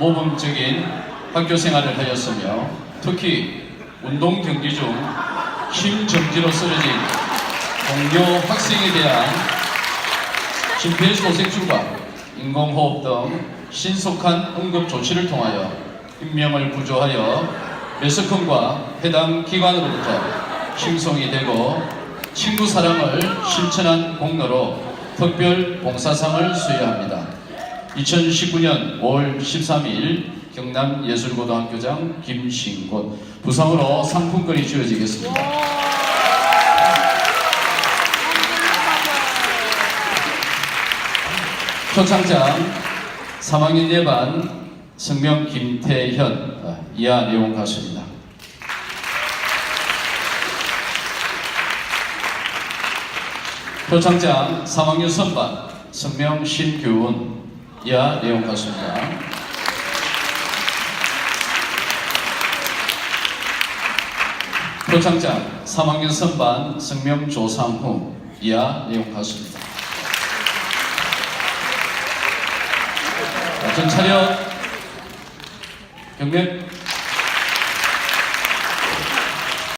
모범적인 학교 생활을 하였으며 특히 운동 경기 중 심정지로 쓰러진 동료 학생에 대한 심폐소생술과 인공호흡 등 신속한 응급 조치를 통하여 인명을 구조하여 매스컴과 해당 기관으로부터 칭송이 되고 친구 사랑을 실천한 공로로 특별 봉사상을 수여합니다. 2019년 5월 13일 경남 예술고등학교장 김신곤 부상으로 상품권이 주어지겠습니다. 표창장 3학년 예반 성명 김태현 아, 이하 내용 가수입니다. 표창장 3학년 선반 성명 신규훈 이하 내용 가수입니다. 표창장 3학년 선반 성명 조상후 이하 내용. 자, 전 차렷 경례